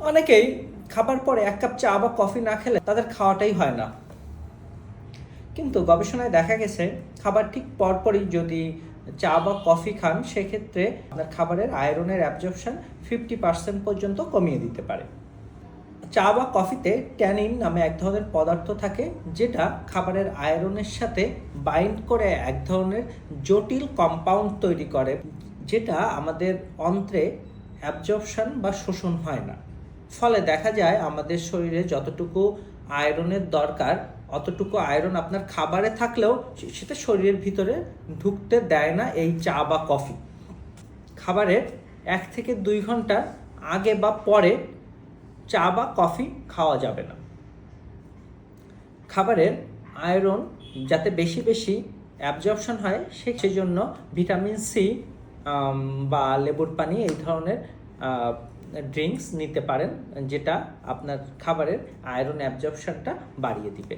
অনেকেই খাবার পরে এক কাপ চা বা কফি না খেলে তাদের খাওয়াটাই হয় না। কিন্তু গবেষণায় দেখা গেছে, খাবার ঠিক পরপরই যদি চা বা কফি খান, সেক্ষেত্রে আপনার খাবারের আয়রনের অ্যাবজর্পশন ফিফটি পার্সেন্ট পর্যন্ত কমিয়ে দিতে পারে। চা বা কফিতে ট্যানিন নামে এক ধরনের পদার্থ থাকে, যেটা খাবারের আয়রনের সাথে বাইন্ড করে এক ধরনের জটিল কম্পাউন্ড তৈরি করে, যেটা আমাদের অন্ত্রে অ্যাবজর্পশন বা শোষণ হয় না। ফলে দেখা যায় আমাদের শরীরে যতটুকু আয়রনের দরকার, অতটুকু আয়রন আপনার খাবারে থাকলেও সেটা শরীরের ভিতরে ঢুকতে দেয় না এই চা বা কফি। খাবারের এক থেকে দুই ঘণ্টা আগে বা পরে চা বা কফি খাওয়া যাবে না। খাবারের আয়রন যাতে বেশি বেশি অ্যাবজর্পশন হয়, সে সেজন্য ভিটামিন সি বা লেবুর পানি এই ধরনের ড্রিঙ্কস নিতে পারেন যেটা আপনার খাবারের আয়রন অ্যাবজর্পশনটা বাড়িয়ে দিবে।